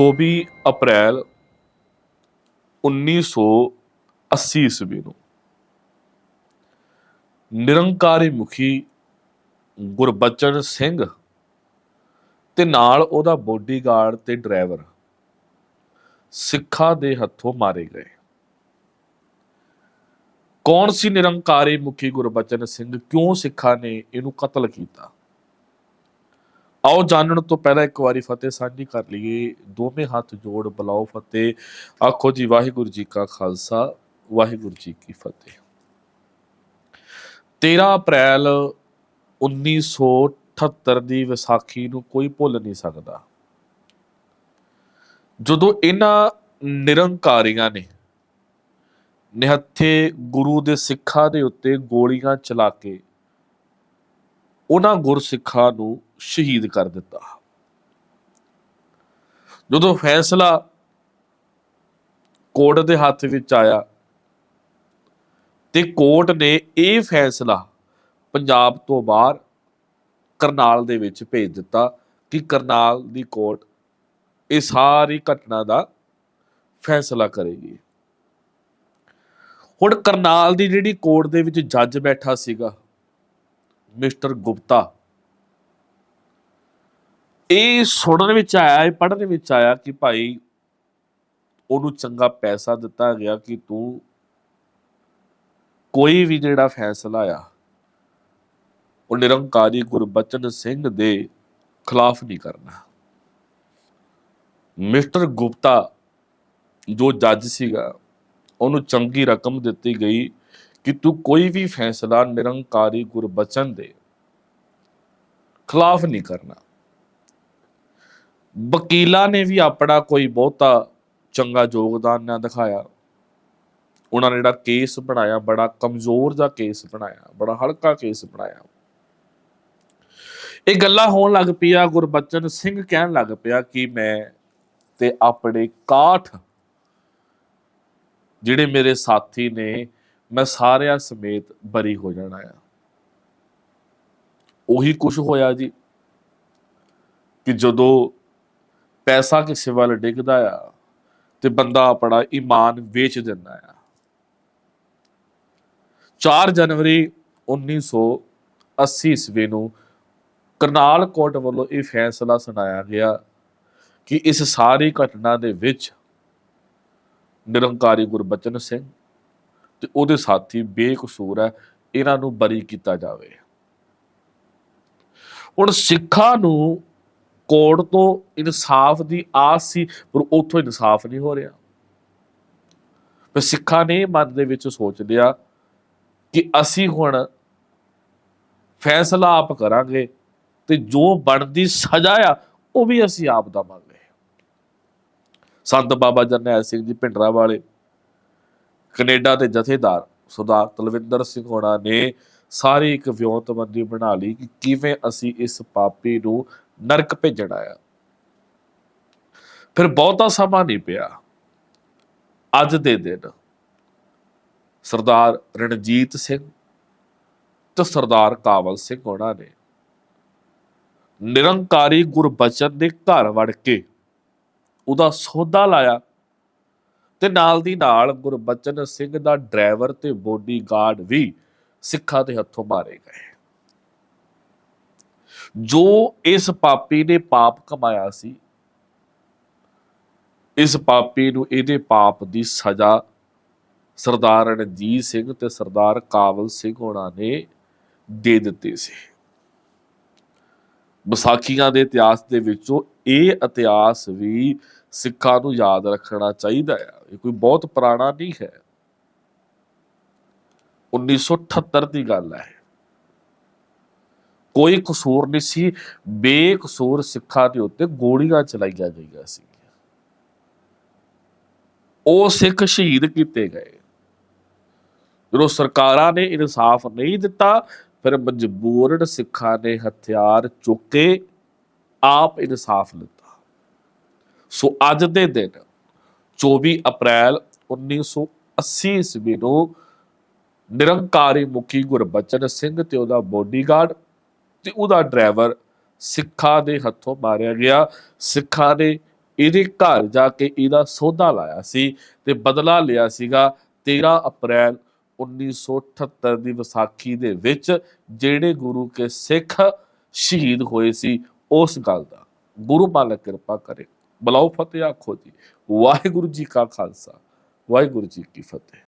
24 ਅਪ੍ਰੈਲ 1980 ਈਸਵੀ ਨੂੰ ਨਿਰੰਕਾਰੀ ਮੁਖੀ ਗੁਰਬਚਨ ਸਿੰਘ ਤੇ ਨਾਲ ਉਹਦਾ ਬੋਡੀਗਾਰਡ ਤੇ ਡਰਾਈਵਰ ਸਿੱਖਾਂ ਦੇ ਹੱਥੋਂ ਮਾਰੇ ਗਏ। ਕੌਣ ਸੀ ਨਿਰੰਕਾਰੀ ਮੁਖੀ ਗੁਰਬਚਨ ਸਿੰਘ? ਕਿਉਂ ਸਿੱਖਾਂ ਨੇ ਇਹਨੂੰ ਕਤਲ ਕੀਤਾ? ਆਓ ਜਾਣਨ ਤੋਂ ਪਹਿਲਾਂ ਇੱਕ ਵਾਰੀ ਫਤਿਹ ਸਾਂਝੀ ਕਰ ਲਈਏ। ਦੋਵੇਂ ਹੱਥ ਜੋੜ ਬੁਲਾਓ ਫਤਿਹ। ਆਖੋ ਜੀ, ਵਾਹਿਗੁਰੂ ਜੀ ਕਾ ਖਾਲਸਾ, ਵਾਹਿਗੁਰੂ ਜੀ ਕੀ ਫਤਿਹ। 13 ਅਪ੍ਰੈਲ 1978 ਦੀ ਵਿਸਾਖੀ ਨੂੰ ਕੋਈ ਭੁੱਲ ਨਹੀਂ ਸਕਦਾ। ਜਦੋਂ ਇਹਨਾਂ ਨਿਰੰਕਾਰੀਆਂ ਨੇ ਨਿਹੱਥੇ ਗੁਰੂ ਦੇ ਸਿੱਖਾਂ ਦੇ ਉੱਤੇ ਗੋਲੀਆਂ ਚਲਾ ਕੇ ਉਹਨਾਂ ਗੁਰਸਿੱਖਾਂ ਨੂੰ ਸ਼ਹੀਦ ਕਰ ਦਿੱਤਾ। ਜਦੋਂ ਫੈਸਲਾ ਕੋਰਟ ਦੇ ਹੱਥ ਵਿੱਚ ਆਇਆ ਤੇ ਕੋਰਟ ਨੇ ਇਹ ਫੈਸਲਾ ਪੰਜਾਬ ਤੋਂ ਬਾਹਰ ਕਰਨਾਲ ਦੇ ਵਿੱਚ ਭੇਜ ਦਿੱਤਾ ਕਿ ਕਰਨਾਲ ਦੀ ਕੋਰਟ ਇਹ ਸਾਰੀ ਘਟਨਾ ਦਾ ਫੈਸਲਾ ਕਰੇਗੀ। ਹੁਣ ਕਰਨਾਲ ਦੀ ਜਿਹੜੀ ਕੋਰਟ ਦੇ ਵਿੱਚ ਜੱਜ ਬੈਠਾ ਸੀਗਾ ਮਿਸਟਰ ਗੁਪਤਾ। ਇਹ ਸੁਣਨ ਵਿੱਚ ਆਇਆ, ਇਹ ਪੜ੍ਹਨ ਵਿੱਚ ਆਇਆ ਕਿ ਭਾਈ ਉਹਨੂੰ ਚੰਗਾ ਪੈਸਾ ਦਿੱਤਾ ਗਿਆ ਕਿ ਤੂੰ ਕੋਈ ਵੀ ਜਿਹੜਾ ਫੈਸਲਾ ਆ, ਉਹ ਨਿਰੰਕਾਰੀ ਗੁਰਬਚਨ ਸਿੰਘ ਦੇ ਖਿਲਾਫ ਨਹੀਂ ਕਰਨਾ। ਮਿਸਟਰ ਗੁਪਤਾ ਜੋ ਜੱਜ ਸੀਗਾ, ਉਹਨੂੰ ਚੰਗੀ ਰਕਮ ਦਿੱਤੀ ਗਈ ਕਿ ਤੂੰ ਕੋਈ ਵੀ ਫੈਸਲਾ ਨਿਰੰਕਾਰੀ ਗੁਰਬਚਨ ਦੇ ਖਿਲਾਫ ਨਹੀਂ ਕਰਨਾ। ਵਕੀਲਾਂ ਨੇ ਵੀ ਆਪਣਾ ਕੋਈ ਬਹੁਤਾ ਚੰਗਾ ਯੋਗਦਾਨ ਨਾ ਦਿਖਾਇਆ। ਉਹਨਾਂ ਨੇ ਜਿਹੜਾ ਕੇਸ ਬਣਾਇਆ, ਬੜਾ ਕਮਜ਼ੋਰ ਦਾ ਕੇਸ ਬਣਾਇਆ, ਬੜਾ ਹਲਕਾ ਕੇਸ ਬਣਾਇਆ। ਇਹ ਗੱਲਾਂ ਹੋਣ ਲੱਗ ਪਿਆ ਗੁਰਬਚਨ ਸਿੰਘ ਕਹਿਣ ਲੱਗ ਪਿਆ ਕਿ ਮੈਂ ਤੇ ਆਪਣੇ ਕਾਠ, ਜਿਹੜੇ ਮੇਰੇ ਸਾਥੀ ਨੇ ਮੈਂ ਸਾਰਿਆਂ ਸਮੇਤ ਬਰੀ ਹੋ ਜਾਣਾ ਆ। ਉਹੀ ਕੁਝ ਹੋਇਆ ਜੀ ਕਿ ਜਦੋਂ ਪੈਸਾ ਕਿਸੇ ਵੱਲ ਡਿੱਗਦਾ ਆ ਤੇ ਬੰਦਾ ਆਪਣਾ ਈਮਾਨ ਵੇਚ ਦਿੰਦਾ ਆ। 4 ਜਨਵਰੀ 1980 ਈਸਵੀ ਨੂੰ ਕਰਨਾਲ ਕੋਰਟ ਵੱਲੋਂ ਇਹ ਫੈਸਲਾ ਸੁਣਾਇਆ ਗਿਆ ਕਿ ਇਸ ਸਾਰੀ ਘਟਨਾ ਦੇ ਵਿੱਚ ਨਿਰੰਕਾਰੀ ਗੁਰਬਚਨ ਸਿੰਘ ਤੇ ਉਹਦੇ ਸਾਥੀ ਬੇਕਸੂਰ ਹੈ, ਇਹਨਾਂ ਨੂੰ ਬਰੀ ਕੀਤਾ ਜਾਵੇ। ਹੁਣ ਸਿੱਖਾਂ ਨੂੰ ਕੋਰਟ ਤੋਂ ਇਨਸਾਫ ਦੀ ਆਸ ਸੀ, ਪਰ ਉੱਥੋਂ ਇਨਸਾਫ ਨਹੀਂ ਹੋ ਰਿਹਾ। ਪਰ ਸਿੱਖਾਂ ਨੇ ਮਨ ਦੇ ਵਿੱਚ ਸੋਚ ਲਿਆ ਕਿ ਅਸੀਂ ਹੁਣ ਫੈਸਲਾ ਆਪ ਕਰਾਂਗੇ ਤੇ ਜੋ ਬਣਦੀ ਸਜ਼ਾ ਆ, ਉਹ ਵੀ ਅਸੀਂ ਆਪ ਦਵਾਂਗੇ ਸੰਤ ਬਾਬਾ ਜਰਨੈਲ ਸਿੰਘ ਜੀ ਭਿੰਡਰਾ ਵਾਲੇ ਕੈਨੇਡਾ ਦੇ ਜਥੇਦਾਰ ਸਰਦਾਰ ਤਲਵਿੰਦਰ ਸਿੰਘ ਹੋਣਾ ਨੇ ਸਾਰੀ ਇੱਕ ਵਿਉਂਤਬੰਦੀ ਬਣਾ ਲਈ ਕਿ ਕਿਵੇਂ ਅਸੀਂ ਇਸ ਪਾਪੀ ਨੂੰ ਨਰਕ ਭੇਜਣਾ ਆ ਫਿਰ ਬਹੁਤਾ ਸਮਾਂ ਨਹੀਂ ਪਿਆ। ਅੱਜ ਦੇ ਦਿਨ ਸਰਦਾਰ ਰਣਜੀਤ ਸਿੰਘ ਤੇ ਸਰਦਾਰ ਕਾਵਲ ਸਿੰਘ ਹੋਣਾ ਨੇ ਨਿਰੰਕਾਰੀ ਗੁਰਬਚਨ ਦੇ ਘਰ ਵੜ ਕੇ ਉਹਦਾ ਸੌਦਾ ਲਾਇਆ। ਤੇ ਨਾਲ ਦੀ ਨਾਲ ਗੁਰਬਚਨ ਸਿੰਘ ਦਾ ਡਰਾਈਵਰ ਤੇ ਬੋਡੀਗਾਰਡ ਵੀ ਸਿੱਖਾਂ ਦੇ ਹੱਥੋਂ ਮਾਰੇ ਗਏ। ਜੋ ਇਸ ਪਾਪੀ ਨੇ ਪਾਪ ਕਮਾਇਆ ਸੀ, ਇਸ ਪਾਪੀ ਨੂੰ ਇਹਦੇ ਪਾਪ ਦੀ ਸਜ਼ਾ ਸਰਦਾਰ ਰਣਜੀਤ ਸਿੰਘ ਤੇ ਸਰਦਾਰ ਕਾਬਲ ਸਿੰਘ ਹੋਣਾ ਨੇ ਦੇ ਦਿੱਤੀ ਸੀ। ਵਿਸਾਖੀਆਂ ਦੇ ਇਤਿਹਾਸ ਦੇ ਵਿੱਚੋਂ ਇਹ ਇਤਿਹਾਸ ਵੀ ਸਿੱਖਾਂ ਨੂੰ ਯਾਦ ਰੱਖਣਾ ਚਾਹੀਦਾ ਹੈ। ਇਹ ਕੋਈ ਬਹੁਤ ਪੁਰਾਣਾ ਨਹੀਂ ਹੈ। 1978 ਦੀ ਗੱਲ ਹੈ। ਕੋਈ ਕਸੂਰ ਨਹੀਂ ਸੀ। ਬੇਕਸੂਰ ਸਿੱਖਾਂ ਦੇ ਉੱਤੇ ਗੋਲੀਆਂ ਚਲਾਈਆਂ ਗਈਆਂ ਸੀ ਉਹ ਸਿੱਖ ਸ਼ਹੀਦ ਕੀਤੇ ਗਏ। ਜਦੋਂ ਸਰਕਾਰਾਂ ਨੇ ਇਨਸਾਫ ਨਹੀਂ ਦਿੱਤਾ ਫਿਰ ਮਜਬੂਰਨ ਸਿੱਖਾਂ ਨੇ ਹਥਿਆਰ ਚੁੱਕ ਕੇ ਆਪ ਇਨਸਾਫ ਲਿੱਤਾ। ਸੋ ਅੱਜ ਦੇ ਦਿਨ 24 ਅਪ੍ਰੈਲ 1980 ਈਸਵੀ ਨੂੰ ਨਿਰੰਕਾਰੀ ਮੁਖੀ ਗੁਰਬਚਨ ਸਿੰਘ ਤੇ ਉਹਦਾ ਬੋਡੀਗਾਰਡ ਤੇ ਉਹਦਾ ਡਰਾਈਵਰ ਸਿੱਖਾਂ ਦੇ ਹੱਥੋਂ ਮਾਰਿਆ ਗਿਆ। ਸਿੱਖਾਂ ਨੇ ਇਹਦੇ ਘਰ ਜਾ ਕੇ ਇਹਦਾ ਸੌਦਾ ਲਾਇਆ ਸੀ ਤੇ ਬਦਲਾ ਲਿਆ ਸੀਗਾ 13 ਅਪ੍ਰੈਲ 1978 ਦੀ ਵਿਸਾਖੀ ਦੇ ਵਿੱਚ ਜਿਹੜੇ ਗੁਰੂ ਕੇ ਸਿੱਖ ਸ਼ਹੀਦ ਹੋਏ ਸੀ, ਉਸ ਗੱਲ ਦਾ ਗੁਰੂ ਮਾਲਕ ਕਿਰਪਾ ਕਰੇ। ਬਲਾਓ ਫਤਿਹ ਆਖੋ ਜੀ। ਵਾਹਿਗੁਰੂ ਜੀ ਕਾ ਖਾਲਸਾ, ਵਾਹਿਗੁਰੂ ਜੀ ਕੀ ਫਤਿਹ।